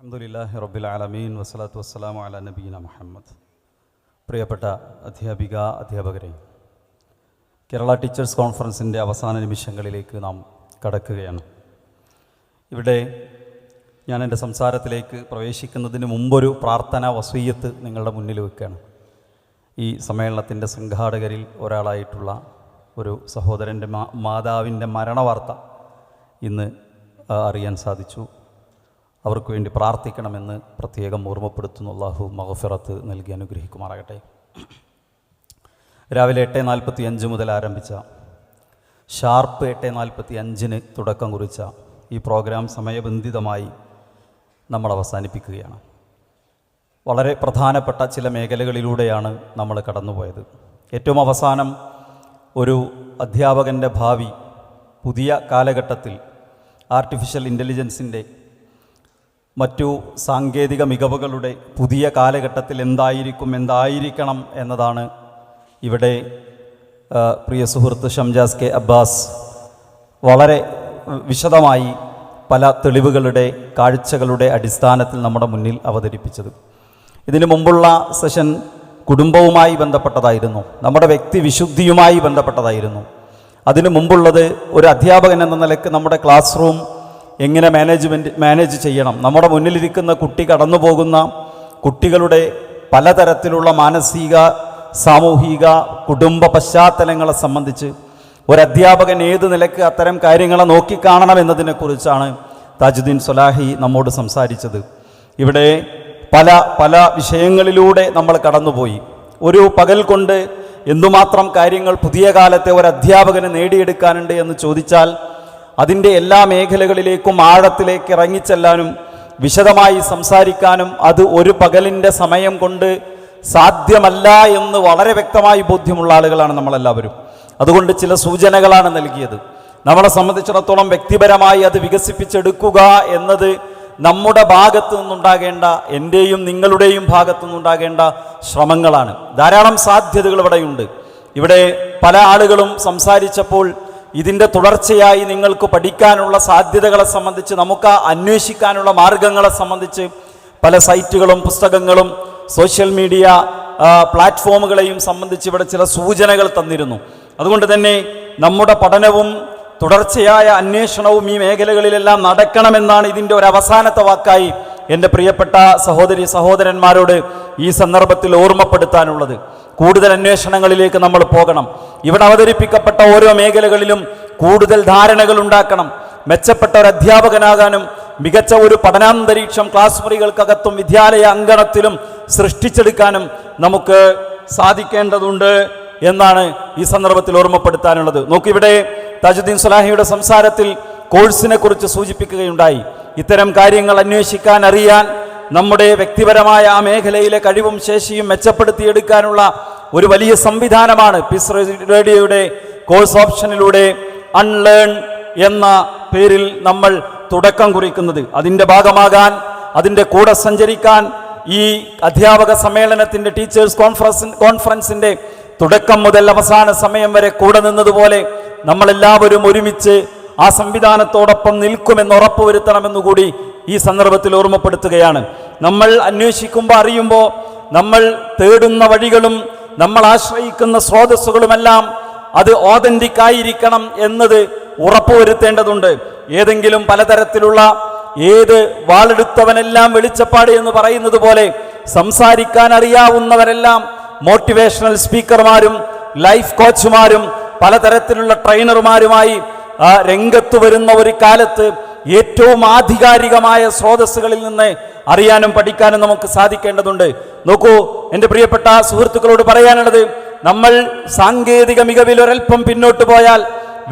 അലഹമുല്ലാഹി റബ്ബിൽ ആലമീൻ. വസ്സലാത്തു വസ്സലാമു അല നബീന മുഹമ്മദ്. പ്രിയപ്പെട്ട അധ്യാപിക അധ്യാപകരെ കേരള ടീച്ചേഴ്സ് കോൺഫറൻസിന്റെ അവസാന നിമിഷങ്ങളിലേക്ക് നാം കടക്കുകയാണ്. ഇവിടെ ഞാൻ എന്റെ സംസാരത്തിലേക്ക് പ്രവേശിക്കുന്നതിന് മുമ്പൊരു പ്രാർത്ഥന വസീയത്ത് നിങ്ങളുടെ മുന്നിൽ വെക്കുകയാണ്. ഈ സമ്മേളനത്തിന്റെ സംഘാടകരിൽ ഒരാളായിട്ടുള്ള ഒരു സഹോദരന്റെ മാ മാതാവിന്റെ മരണവാർത്ത ഇന്ന് അറിയാൻ സാധിച്ചു. അവർക്ക് വേണ്ടി പ്രാർത്ഥിക്കണമെന്ന് പ്രത്യേകം ഓർമ്മപ്പെടുത്തുന്നു. അള്ളാഹു മഹഫിറത്ത് നൽകി അനുഗ്രഹിക്കുമാറാകട്ടെ. രാവിലെ എട്ട് നാൽപ്പത്തി അഞ്ച് മുതൽ ആരംഭിച്ച ഷാർപ്പ് എട്ട് നാൽപ്പത്തി അഞ്ചിന് തുടക്കം കുറിച്ച ഈ പ്രോഗ്രാം സമയബന്ധിതമായി നമ്മൾ അവസാനിപ്പിക്കുകയാണ്. വളരെ പ്രധാനപ്പെട്ട ചില മേഖലകളിലൂടെയാണ് നമ്മൾ കടന്നുപോയത്. ഏറ്റവും അവസാനം ഒരു അധ്യാപകന്റെ ഭാവി പുതിയ കാലഘട്ടത്തിൽ ആർട്ടിഫിഷ്യൽ ഇന്റലിജൻസിന്റെ മറ്റു സാങ്കേതിക മികവുകളുടെ പുതിയ കാലഘട്ടത്തിൽ എന്തായിരിക്കും എന്തായിരിക്കണം എന്നതാണ് ഇവിടെ പ്രിയ സുഹൃത്ത് ഷംജാസ് കെ അബ്ബാസ് വളരെ വിശദമായി പല തെളിവുകളുടെ കാഴ്ചകളുടെ അടിസ്ഥാനത്തിൽ നമ്മുടെ മുന്നിൽ അവതരിപ്പിച്ചത്. ഇതിനു മുമ്പുള്ള സെഷൻ കുടുംബവുമായി ബന്ധപ്പെട്ടതായിരുന്നു നമ്മുടെ വ്യക്തി വിശുദ്ധിയുമായി ബന്ധപ്പെട്ടതായിരുന്നു. അതിനു മുമ്പുള്ളത് ഒരു അധ്യാപകൻ എന്ന നിലയ്ക്ക് നമ്മുടെ ക്ലാസ് റൂം എങ്ങനെ മാനേജ്മെന്റ് മാനേജ് ചെയ്യണം? നമ്മുടെ മുന്നിലിരിക്കുന്ന കുട്ടി കടന്നു പോകുന്ന കുട്ടികളുടെ പലതരത്തിലുള്ള മാനസിക സാമൂഹിക കുടുംബ പശ്ചാത്തലങ്ങളെ സംബന്ധിച്ച് ഒരു അധ്യാപകൻ ഏത് നിലയ്ക്ക് അത്തരം കാര്യങ്ങളെ നോക്കിക്കാണണം എന്നതിനെക്കുറിച്ചാണ് താജുദ്ദീൻ സൊലാഹി നമ്മോട് സംസാരിച്ചത്. ഇവിടെ പല പല വിഷയങ്ങളിലൂടെ നമ്മൾ കടന്നുപോയി. ഒരു പകൽ കൊണ്ട് എന്തുമാത്രം കാര്യങ്ങൾ പുതിയ കാലത്തെ ഒരു അധ്യാപകന് നേടിയെടുക്കാനുണ്ട് എന്ന് ചോദിച്ചാൽ അതിന്റെ എല്ലാ മേഖലകളിലേക്കും ആഴത്തിലേക്ക് ഇറങ്ങിച്ചെല്ലാനും വിശദമായി സംസാരിക്കാനും അത് ഒരു പകലിന്റെ സമയം കൊണ്ട് സാധ്യമല്ല എന്ന് വളരെ വ്യക്തമായി ബോധ്യമുള്ള ആളുകളാണ് നമ്മളെല്ലാവരും. അതുകൊണ്ട് ചില സൂചനകളാണ് നൽകിയത്. നമ്മളെ സംബന്ധിച്ചിടത്തോളം വ്യക്തിപരമായി അത് വികസിപ്പിച്ചെടുക്കുക എന്നത് നമ്മുടെ ഭാഗത്തു നിന്നുണ്ടാകേണ്ട എന്റെയും നിങ്ങളുടെയും ഭാഗത്തു നിന്നുണ്ടാകേണ്ട ശ്രമങ്ങളാണ്. ധാരാളം സാധ്യതകൾ ഇവിടെയുണ്ട്. ഇവിടെ പല ആളുകളും സംസാരിച്ചപ്പോൾ ഇതിന്റെ തുടർച്ചയായി നിങ്ങൾക്ക് പഠിക്കാനുള്ള സാധ്യതകളെ സംബന്ധിച്ച് നമുക്ക് അന്വേഷിക്കാനുള്ള മാർഗങ്ങളെ സംബന്ധിച്ച് പല സൈറ്റുകളും പുസ്തകങ്ങളും സോഷ്യൽ മീഡിയ പ്ലാറ്റ്ഫോമുകളെയും സംബന്ധിച്ച് ഇവിടെ ചില സൂചനകൾ തന്നിരുന്നു. അതുകൊണ്ട് തന്നെ നമ്മുടെ പഠനവും തുടർച്ചയായ അന്വേഷണവും ഈ മേഖലകളിലെല്ലാം നടക്കണമെന്നാണ് ഇതിന്റെ ഒരു അവസാനത്തെ വാക്കായി എന്റെ പ്രിയപ്പെട്ട സഹോദരി സഹോദരന്മാരോട് ഈ സന്ദർഭത്തിൽ ഓർമ്മപ്പെടുത്താനുള്ളത്. കൂടുതൽ അന്വേഷണങ്ങളിലേക്ക് നമ്മൾ പോകണം. ഇവിടെ അവതരിപ്പിക്കപ്പെട്ട ഓരോ മേഖലകളിലും കൂടുതൽ ധാരണകൾ ഉണ്ടാക്കണം. മെച്ചപ്പെട്ട ഒരു അധ്യാപകനാകാനും മികച്ച ഒരു പഠനാന്തരീക്ഷം ക്ലാസ് മുറികൾക്കകത്തും വിദ്യാലയ അങ്കണത്തിലും സൃഷ്ടിച്ചെടുക്കാനും നമുക്ക് സാധിക്കേണ്ടതുണ്ട് എന്നാണ് ഈ സന്ദർഭത്തിൽ ഓർമ്മപ്പെടുത്താനുള്ളത്. നോക്കിവിടെ താജുദ്ദീൻ സുലാഹിയുടെ സംസാരത്തിൽ കോഴ്സിനെ കുറിച്ച് സൂചിപ്പിക്കുകയുണ്ടായി. ഇത്തരം കാര്യങ്ങൾ അന്വേഷിക്കാൻ അറിയാൻ നമ്മുടെ വ്യക്തിപരമായ ആ മേഖലയിലെ കഴിവും ശേഷിയും മെച്ചപ്പെടുത്തിയെടുക്കാനുള്ള ഒരു വലിയ സംവിധാനമാണ് പിസ് റേഡിയോയുടെ കോഴ്സ് ഓപ്ഷനിലൂടെ അൺലേൺ എന്ന പേരിൽ നമ്മൾ തുടക്കം കുറിക്കുന്നത്. അതിന്റെ ഭാഗമാകാൻ അതിന്റെ കൂടെ സഞ്ചരിക്കാൻ ഈ അധ്യാപക സമ്മേളനത്തിന്റെ ടീച്ചേഴ്സ് കോൺഫറൻസ് കോൺഫറൻസിന്റെ തുടക്കം മുതൽ അവസാന സമയം വരെ കൂടെ നിന്നതുപോലെ നമ്മളെല്ലാവരും ഒരുമിച്ച് ആ സംവിധാനത്തോടൊപ്പം നിൽക്കുമെന്ന് ഉറപ്പുവരുത്തണമെന്നുകൂടി ഈ സന്ദർഭത്തിൽ ഓർമ്മപ്പെടുത്തുകയാണ്. നമ്മൾ അന്വേഷിക്കുമ്പോൾ അറിയുമ്പോൾ നമ്മൾ തേടുന്ന വഴികളും നമ്മൾ ആശ്രയിക്കുന്ന സ്രോതസ്സുകളുമെല്ലാം അത് ഓതന്റിക് ആയിരിക്കണം എന്നത് ഉറപ്പുവരുത്തേണ്ടതുണ്ട്. ഏതെങ്കിലും പലതരത്തിലുള്ള ഏത് വാളെടുത്തവനെല്ലാം വെളിച്ചപ്പാട് എന്ന് പറയുന്നത് പോലെ സംസാരിക്കാൻ അറിയാവുന്നവരെല്ലാം മോട്ടിവേഷണൽ സ്പീക്കർമാരും ലൈഫ് കോച്ചുമാരും പലതരത്തിലുള്ള ട്രെയിനർമാരുമായി രംഗത്ത് വരുന്ന ഒരു കാലത്ത് ഏറ്റവും ആധികാരികമായ സ്രോതസ്സുകളിൽ നിന്ന് അറിയാനും പഠിക്കാനും നമുക്ക് സാധിക്കേണ്ടതുണ്ട്. നോക്കൂ എന്റെ പ്രിയപ്പെട്ട സുഹൃത്തുക്കളോട് പറയാനുള്ളത് നമ്മൾ സാങ്കേതിക മികവിൽ ഒരൽപ്പം പിന്നോട്ട് പോയാൽ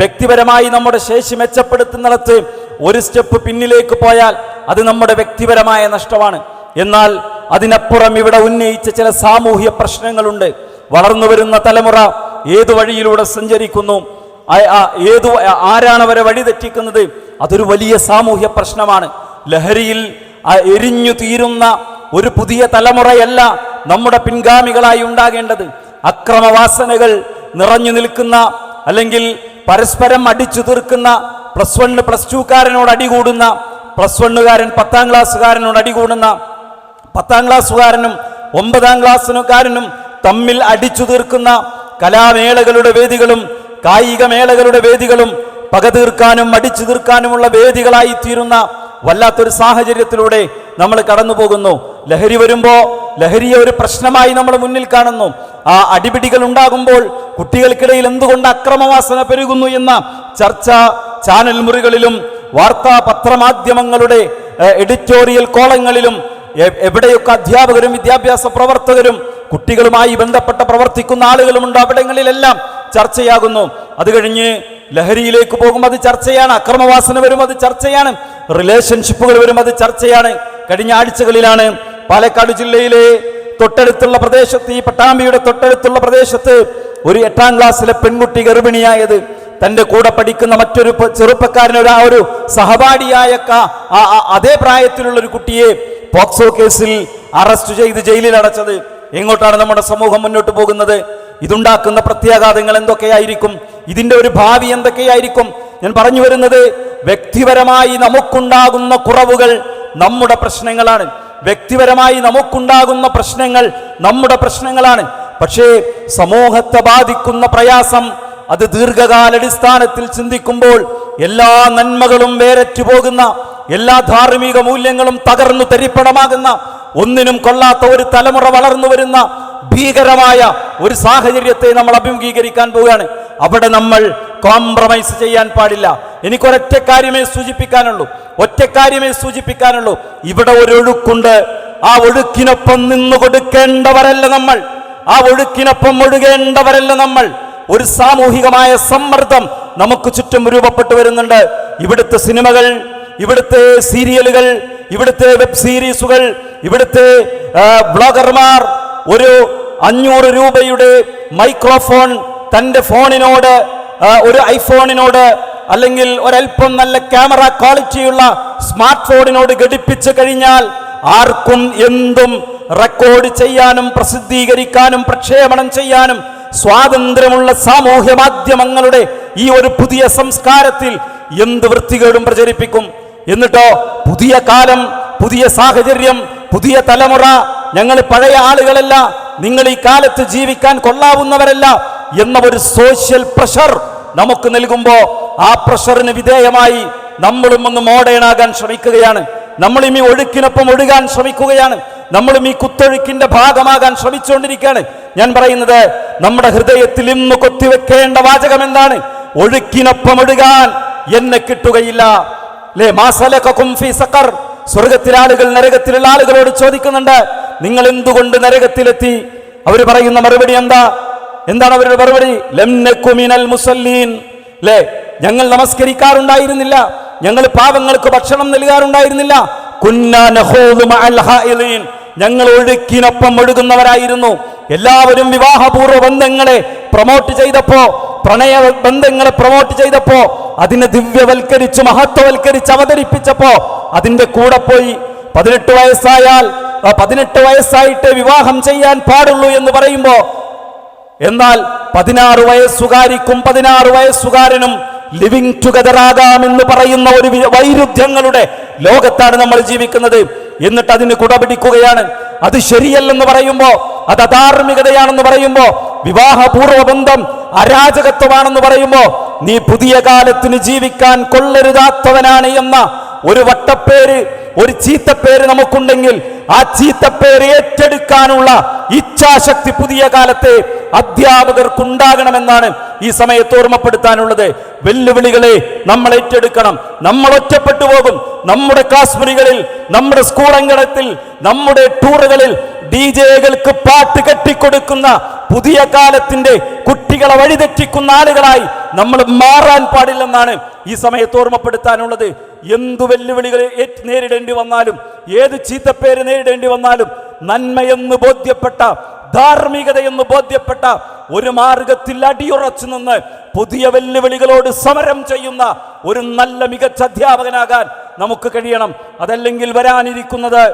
വ്യക്തിപരമായി നമ്മുടെ ശേഷി മെച്ചപ്പെടുത്തുന്നിടത്ത് ഒരു സ്റ്റെപ്പ് പിന്നിലേക്ക് പോയാൽ അത് നമ്മുടെ വ്യക്തിപരമായ നഷ്ടമാണ്. എന്നാൽ അതിനപ്പുറം ഇവിടെ ഉന്നയിച്ച ചില സാമൂഹ്യ പ്രശ്നങ്ങളുണ്ട്. വളർന്നു വരുന്ന തലമുറ ഏതു വഴിയിലൂടെ സഞ്ചരിക്കുന്നു? ഏതു ആരാണ് അവരെ വഴി തെറ്റിക്കുന്നത് അതൊരു വലിയ സാമൂഹ്യ പ്രശ്നമാണ്. ലഹരിയിൽ ആ എരിഞ്ഞു തീരുന്ന ഒരു പുതിയ തലമുറയല്ല നമ്മുടെ പിൻഗാമികളായി ഉണ്ടാകേണ്ടത്. അക്രമവാസനകൾ നിറഞ്ഞു നിൽക്കുന്ന അല്ലെങ്കിൽ പരസ്പരം അടിച്ചു തീർക്കുന്ന പ്ലസ് വണ്ണ് പ്ലസ് ടുക്കാരനോട് അടികൂടുന്ന പ്ലസ് വണ്ണുകാരൻ പത്താം ക്ലാസ്സുകാരനോട് അടികൂടുന്ന പത്താം ക്ലാസ്സുകാരനും ഒമ്പതാം ക്ലാസ്സുകാരനും തമ്മിൽ അടിച്ചു തീർക്കുന്ന കലാമേളകളുടെ വേദികളും കായിക മേളകളുടെ വേദികളും പകതീർക്കാനും അടിച്ചു തീർക്കാനുമുള്ള വേദികളായി തീരുന്ന വല്ലാത്തൊരു സാഹചര്യത്തിലൂടെ നമ്മൾ കടന്നു പോകുന്നു ലഹരി വരുമ്പോൾ ലഹരിയെ ഒരു പ്രശ്നമായി നമ്മൾ മുന്നിൽ കാണുന്നു. ആ അടിപിടികൾ ഉണ്ടാകുമ്പോൾ കുട്ടികൾക്കിടയിൽ എന്തുകൊണ്ട് അക്രമവാസന പെരുകുന്നു എന്ന ചർച്ച ചാനൽ മുറികളിലും വാർത്താ പത്രമാധ്യമങ്ങളുടെ എഡിറ്റോറിയൽ കോളങ്ങളിലും എവിടെയൊക്കെ അധ്യാപകരും വിദ്യാഭ്യാസ പ്രവർത്തകരും കുട്ടികളുമായി ബന്ധപ്പെട്ട പ്രവർത്തിക്കുന്ന ആളുകളുമുണ്ട്. അവിടങ്ങളിലെല്ലാം ചർച്ചയാകുന്നു. അത് കഴിഞ്ഞ് ലഹരിയിലേക്ക് പോകും അത് ചർച്ചയാണ് അക്രമവാസന വരും അത് ചർച്ചയാണ്. റിലേഷൻഷിപ്പുകൾ വരും. അത് ചർച്ചയാണ്. കഴിഞ്ഞ ആഴ്ചകളിലാണ് പാലക്കാട് ജില്ലയിലെ തൊട്ടടുത്തുള്ള പ്രദേശത്ത് ഈ പട്ടാമ്പിയുടെ തൊട്ടടുത്തുള്ള പ്രദേശത്ത് ഒരു എട്ടാം ക്ലാസ്സിലെ പെൺകുട്ടി ഗർഭിണിയായത്. തന്റെ കൂടെ പഠിക്കുന്ന മറ്റൊരു ചെറുപ്പക്കാരനൊരു ആ ഒരു സഹപാഠിയായ അതേ പ്രായത്തിലുള്ള ഒരു കുട്ടിയെ പോക്സോ കേസിൽ അറസ്റ്റ് ചെയ്ത് ജയിലിൽ അടച്ചത്. എങ്ങോട്ടാണ് നമ്മുടെ സമൂഹം മുന്നോട്ട് പോകുന്നത്? ഇതുണ്ടാക്കുന്ന പ്രത്യാഘാതങ്ങൾ എന്തൊക്കെയായിരിക്കും? ഇതിന്റെ ഒരു ഭാവി എന്തൊക്കെയായിരിക്കും? ഞാൻ പറഞ്ഞു വരുന്നത് വ്യക്തിപരമായി നമുക്കുണ്ടാകുന്ന കുറവുകൾ നമ്മുടെ പ്രശ്നങ്ങളാണ്. വ്യക്തിപരമായി നമുക്കുണ്ടാകുന്ന പ്രശ്നങ്ങൾ നമ്മുടെ പ്രശ്നങ്ങളാണ്. പക്ഷേ സമൂഹത്തെ ബാധിക്കുന്ന പ്രയാസം അത് ദീർഘകാലടിസ്ഥാനത്തിൽ ചിന്തിക്കുമ്പോൾ എല്ലാ നന്മകളും വേരറ്റു പോകുന്ന എല്ലാ ധാർമ്മിക മൂല്യങ്ങളും തകർന്നു തരിപ്പണമാകുന്ന ഒന്നിനും കൊള്ളാത്ത ഒരു തലമുറ വളർന്നു വരുന്ന ഭീകരമായ ഒരു സാഹചര്യത്തെ നമ്മൾ അഭിമുഖീകരിക്കാൻ പോവുകയാണ്. അവിടെ നമ്മൾ കോംപ്രമൈസ് ചെയ്യാൻ പാടില്ല. എനിക്കൊരൊറ്റ കാര്യമേ സൂചിപ്പിക്കാനുള്ളൂ. ഒറ്റ കാര്യമേ സൂചിപ്പിക്കാനുള്ളൂ. ഇവിടെ ഒരു ഒഴുക്കുണ്ട്. ആ ഒഴുക്കിനൊപ്പം നിന്ന് കൊടുക്കേണ്ടവരല്ല നമ്മൾ. ആ ഒഴുക്കിനൊപ്പം ഒഴുകേണ്ടവരല്ല നമ്മൾ. ഒരു സാമൂഹികമായ സമ്മർദ്ദം നമുക്ക് ചുറ്റും രൂപപ്പെട്ടു വരുന്നുണ്ട്. ഇവിടുത്തെ സിനിമകൾ ഇവിടുത്തെ സീരിയലുകൾ ഇവിടുത്തെ വെബ് സീരീസുകൾ ഇവിടുത്തെ ബ്ലോഗർമാർ ഒരു അഞ്ഞൂറ് രൂപയുടെ മൈക്രോഫോൺ തന്റെ ഫോണിനോട് ഒരു ഐഫോണിനോട് അല്ലെങ്കിൽ ഒരൽപ്പം നല്ല ക്യാമറ ക്വാളിറ്റിയുള്ള സ്മാർട്ട് ഫോണിനോട് ഘടിപ്പിച്ചു കഴിഞ്ഞാൽ ആർക്കും എന്തും റെക്കോർഡ് ചെയ്യാനും പ്രസിദ്ധീകരിക്കാനും പ്രക്ഷേപണം ചെയ്യാനും സ്വാതന്ത്ര്യമുള്ള സാമൂഹ്യ മാധ്യമങ്ങളുടെ ഈ ഒരു പുതിയ സംസ്കാരത്തിൽ എന്ത് വൃത്തികേടും പ്രചരിപ്പിക്കും? എന്നിട്ടോ പുതിയ കാലം പുതിയ സാഹചര്യം പുതിയ തലമുറ ഞങ്ങൾ പഴയ ആളുകളല്ല നിങ്ങൾ ഈ കാലത്ത് ജീവിക്കാൻ കൊള്ളാവുന്നവരല്ല എന്ന ഒരു സോഷ്യൽ പ്രഷർ നമുക്ക് നൽകുമ്പോൾ ആ പ്രഷറിന് വിധേയമായി നമ്മളും ഒന്ന് മോഡേൺ ആകാൻ ശ്രമിക്കുകയാണ്. നമ്മളും ഈ ഒഴുക്കിനൊപ്പം ഒഴുകാൻ ശ്രമിക്കുകയാണ്. നമ്മളും ഈ കുത്തൊഴുക്കിന്റെ ഭാഗമാകാൻ ശ്രമിച്ചുകൊണ്ടിരിക്കുകയാണ്. ഞാൻ പറയുന്നത് നമ്മുടെ ഹൃദയത്തിൽ ഇന്ന് കൊത്തിവെക്കേണ്ട വാചകം എന്താണ്? ഒഴുക്കിനൊപ്പം ഒഴുകാൻ എന്നെ കിട്ടുകയില്ല. ലേ സ്വർഗത്തിലെ ആളുകൾ നരകത്തിലുള്ള ആളുകളോട് ചോദിക്കുന്നുണ്ട് നിങ്ങൾ എന്തുകൊണ്ട് നരകത്തിലെത്തി? അവർ പറയുന്ന മറുപടി എന്താ? എന്താണ് അവരുടെ മറുപടി? ലംനക്കുമിനൽ നക്കു മിനൽ മുസല്ലീൻ. അല്ലേ ഞങ്ങൾ നമസ്കരിക്കാറുണ്ടായിരുന്നില്ല. ഞങ്ങൾ പാവങ്ങൾക്ക് ഭക്ഷണം നൽകാറുണ്ടായിരുന്നില്ല. ഞങ്ങൾ ഒഴുക്കിനൊപ്പം ഒഴുകുന്നവരായിരുന്നു. എല്ലാവരും വിവാഹപൂർവ ബന്ധങ്ങളെ പ്രൊമോട്ട് ചെയ്തപ്പോ പ്രണയ ബന്ധങ്ങളെ പ്രൊമോട്ട് ചെയ്തപ്പോ അതിനെ ദിവ്യവൽക്കരിച്ച് മഹത്വവൽക്കരിച്ച് അവതരിപ്പിച്ചപ്പോ അതിന്റെ കൂടെ പോയി. പതിനെട്ട് വയസ്സായാൽ പതിനെട്ട് വയസ്സായിട്ട് വിവാഹം ചെയ്യാൻ പാടുള്ളൂ എന്ന് പറയുമ്പോ എന്നാൽ പതിനാറ് വയസ്സുകാരിക്കും പതിനാറ് വയസ്സുകാരനും ലിവിങ് ടുഗദർ ആകാമെന്ന് പറയുന്ന ഒരു വൈരുദ്ധ്യങ്ങളുടെ ലോകത്താണ് നമ്മൾ ജീവിക്കുന്നത്. എന്നിട്ട് അതിന് കുടപിടിക്കുകയാണ്. അത് ശരിയല്ലെന്ന് പറയുമ്പോ അത് അധാർമികതയാണെന്ന് പറയുമ്പോ വിവാഹപൂർവ ബന്ധം അരാജകത്വമാണെന്ന് പറയുമ്പോ നീ പുതിയ കാലത്തിന് ജീവിക്കാൻ കൊള്ളരുതാത്തവനാണ് എന്ന ഒരു വട്ടപ്പേര് ഒരു ചീത്തപ്പേര് നമുക്കുണ്ടെങ്കിൽ ആ ചീത്തപ്പേര് ഏറ്റെടുക്കാനുള്ള ഇച്ഛാശക്തി പുതിയ കാലത്തെ അധ്യാപകർക്കുണ്ടാകണമെന്നാണ് ഈ സമയത്ത് ഓർമ്മപ്പെടുത്താനുള്ളത്. വെല്ലുവിളികളെ നമ്മൾ ഏറ്റെടുക്കണം. നമ്മൾ ഒറ്റപ്പെട്ടു പോകും. നമ്മുടെ ക്ലാസ് മുറികളിൽ നമ്മുടെ സ്കൂൾ അങ്കണത്തിൽ നമ്മുടെ ടൂറുകളിൽ ഡി ജെകൾക്ക് പാട്ട് കെട്ടിക്കൊടുക്കുന്ന പുതിയ കാലത്തിന്റെ കുട്ടികളെ വഴിതെറ്റിക്കുന്ന ആളുകളായി നമ്മൾ മാറാൻ പാടില്ലെന്നാണ് ഈ സമയത്ത് ഓർമ്മപ്പെടുത്താനുള്ളത്. എന്തു വെല്ലുവിളികൾ നേരിടേണ്ടി വന്നാലും ഏത് ചീത്തപ്പേര് നേരിടേണ്ടി വന്നാലും നന്മയെന്ന് ബോധ്യപ്പെട്ട ധാർമ്മികതയെന്ന് ബോധ്യപ്പെട്ട ഒരു മാർഗത്തിൽ അടിയുറച്ചു നിന്ന് പുതിയ വെല്ലുവിളികളോട് സമരം ചെയ്യുന്ന ഒരു നല്ല മികച്ച അധ്യാപകനാകാൻ നമുക്ക് കഴിയണം. അതല്ലെങ്കിൽ വരാനിരിക്കുന്നത്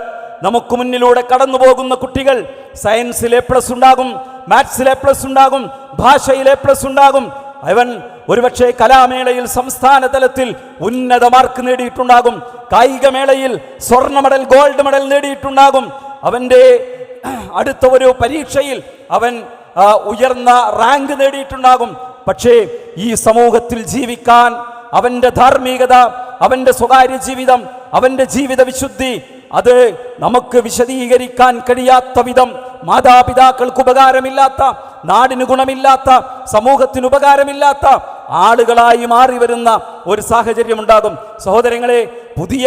നമുക്ക് മുന്നിലൂടെ കടന്നു പോകുന്ന കുട്ടികൾ സയൻസിൽ എ പ്ലസ് ഉണ്ടാകും. മാത്സിൽ എ പ്ലസ് ഉണ്ടാകും ഭാഷയിൽ എ പ്ലസ് ഉണ്ടാകും. അവൻ ഒരുപക്ഷെ കലാമേളയിൽ സംസ്ഥാന തലത്തിൽ ഉന്നത മാർക്ക് നേടിയിട്ടുണ്ടാകും. കായികമേളയിൽ സ്വർണ മെഡൽ ഗോൾഡ് മെഡൽ നേടിയിട്ടുണ്ടാകും. അവന്റെ അടുത്ത ഒരു പരീക്ഷയിൽ അവൻ ഉയർന്ന റാങ്ക് നേടിയിട്ടുണ്ടാകും. പക്ഷേ ഈ സമൂഹത്തിൽ ജീവിക്കാൻ അവന്റെ ധാർമ്മികത അവന്റെ സ്വകാര്യ ജീവിതം അവന്റെ ജീവിത വിശുദ്ധി അത് നമുക്ക് വിശദീകരിക്കാൻ കഴിയാത്ത വിധം മാതാപിതാക്കൾക്ക് ഉപകാരമില്ലാത്ത നാടിന് ഗുണമില്ലാത്ത സമൂഹത്തിന് ഉപകാരമില്ലാത്ത ആളുകളായി മാറി വരുന്ന ഒരു സാഹചര്യം ഉണ്ടാകും. സഹോദരങ്ങളെ പുതിയ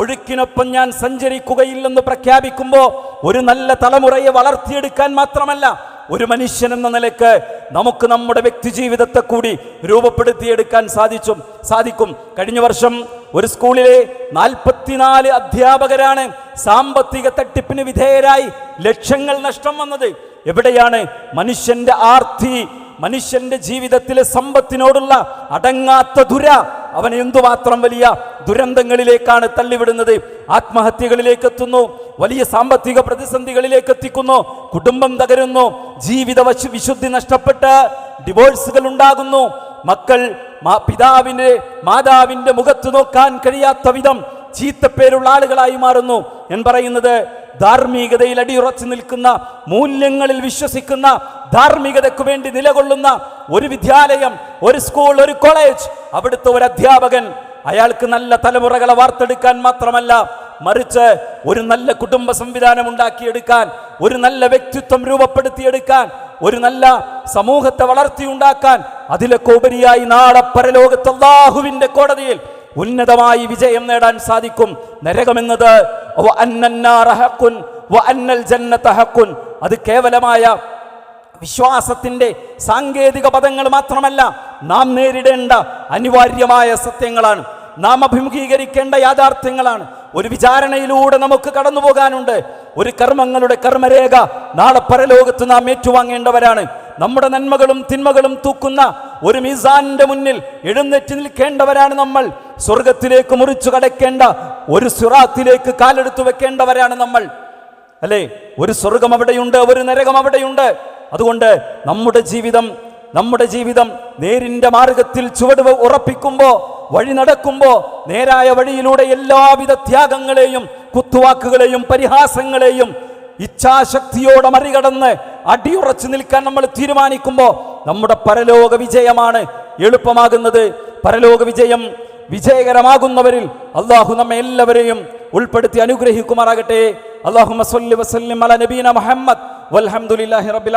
ഒഴുക്കിനൊപ്പം ഞാൻ സഞ്ചരിക്കുകയില്ലെന്ന് പ്രഖ്യാപിക്കുമ്പോൾ ഒരു നല്ല തലമുറയെ വളർത്തിയെടുക്കാൻ മാത്രമല്ല ഒരു മനുഷ്യൻ എന്ന നിലയ്ക്ക് നമുക്ക് നമ്മുടെ വ്യക്തി ജീവിതത്തെ കൂടി രൂപപ്പെടുത്തിയെടുക്കാൻ സാധിച്ചും സാധിക്കും. കഴിഞ്ഞ വർഷം ഒരു സ്കൂളിലെ നാൽപ്പത്തിനാല് അധ്യാപകരാണ് സാമ്പത്തിക തട്ടിപ്പിന് വിധേയരായി ലക്ഷങ്ങൾ നഷ്ടം വന്നത്. എവിടെയാണ് മനുഷ്യന്റെ ആർത്തി മനുഷ്യന്റെ ജീവിതത്തിലെ സമ്പത്തിനോടുള്ള അടങ്ങാത്ത ദുര അവൻ എന്തുമാത്രം വലിയ ദുരന്തങ്ങളിലേക്കാണ് തള്ളിവിടുന്നത്? ആത്മഹത്യകളിലേക്ക് എത്തുന്നു വലിയ സാമ്പത്തിക പ്രതിസന്ധികളിലേക്ക് എത്തിക്കുന്നു കുടുംബം തകരുന്നു ജീവിത വശു വിശുദ്ധി നഷ്ടപ്പെട്ട് ഡിവോഴ്സുകൾ ഉണ്ടാകുന്നു മക്കൾ പിതാവിന്റെ മാതാവിന്റെ മുഖത്ത് നോക്കാൻ കഴിയാത്ത വിധം ചീത്തപ്പേരുള്ള ആളുകളായി മാറുന്നു. ഞാൻ പറയുന്നത് ധാർമ്മികതയിൽ അടിയുറച്ചു നിൽക്കുന്ന മൂല്യങ്ങളിൽ വിശ്വസിക്കുന്ന ധാർമ്മികതയ്ക്ക് വേണ്ടി നിലകൊള്ളുന്ന ഒരു വിദ്യാലയം ഒരു സ്കൂൾ ഒരു കോളേജ് അവിടുത്തെ ഒരു അധ്യാപകൻ അയാൾക്ക് നല്ല തലമുറകളെ വാർത്തെടുക്കാൻ മാത്രമല്ല മറിച്ച് ഒരു നല്ല കുടുംബ സംവിധാനം ഉണ്ടാക്കിയെടുക്കാൻ ഒരു നല്ല വ്യക്തിത്വം രൂപപ്പെടുത്തിയെടുക്കാൻ ഒരു നല്ല സമൂഹത്തെ വളർത്തിയുണ്ടാക്കാൻ അതിലൊക്കെ ഉപരിയായി നാളെ പരലോകത്ത് അള്ളാഹുവിന്റെ കോടതിയിൽ ഉന്നതമായി വിജയം നേടാൻ സാധിക്കും. നരകമെന്നത്. അത് കേവലമായ വിശ്വാസത്തിന്റെ സാങ്കേതിക പദങ്ങൾ മാത്രമല്ല നാം നേരിടേണ്ട അനിവാര്യമായ സത്യങ്ങളാണ്. നാം അഭിമുഖീകരിക്കേണ്ട യാഥാർത്ഥ്യങ്ങളാണ്. ഒരു വിചാരണയിലൂടെ നമുക്ക് കടന്നു പോകാനുണ്ട് ഒരു കർമ്മങ്ങളുടെ കർമ്മരേഖ നാളെ പരലോകത്ത് നാം ഏറ്റുവാങ്ങേണ്ടവരാണ്. നമ്മുടെ നന്മകളും തിന്മകളും തൂക്കുന്ന ഒരു മീസാന്റെ മുന്നിൽ എഴുന്നേറ്റ് നിൽക്കേണ്ടവരാണ് നമ്മൾ. സ്വർഗത്തിലേക്ക് മുറിച്ചു കടക്കേണ്ട ഒരു സുറാത്തിലേക്ക് കാലെടുത്തു വെക്കേണ്ടവരാണ് നമ്മൾ. അല്ലേ? ഒരു സ്വർഗം അവിടെയുണ്ട് ഒരു നരകം അവിടെയുണ്ട്. അതുകൊണ്ട് നമ്മുടെ ജീവിതം നമ്മുടെ ജീവിതം നേരിന്റെ മാർഗത്തിൽ ചുവട് ഉറപ്പിക്കുമ്പോൾ ഉറപ്പിക്കുമ്പോ വഴി നടക്കുമ്പോ നേരായ വഴിയിലൂടെ എല്ലാവിധ ത്യാഗങ്ങളെയും കുത്തുവാക്കുകളെയും പരിഹാസങ്ങളെയും ഇച്ഛാശക്തിയോടെ മറികടന്ന് അടിയുറച്ചു നിൽക്കാൻ നമ്മൾ തീരുമാനിക്കുമ്പോൾ നമ്മുടെ പരലോക വിജയമാണ് എളുപ്പമാകുന്നത്. പരലോക വിജയം വിജയകരമാകുന്നവരിൽ അള്ളാഹു നമ്മെ എല്ലാവരെയും ഉൾപ്പെടുത്തി അനുഗ്രഹിക്കുമാറാകട്ടെ. അള്ളാഹു വസല്ലിം അല നബീന മുഹമ്മദ്. വൽഹംദുലില്ലാഹി റബ്ബിൽ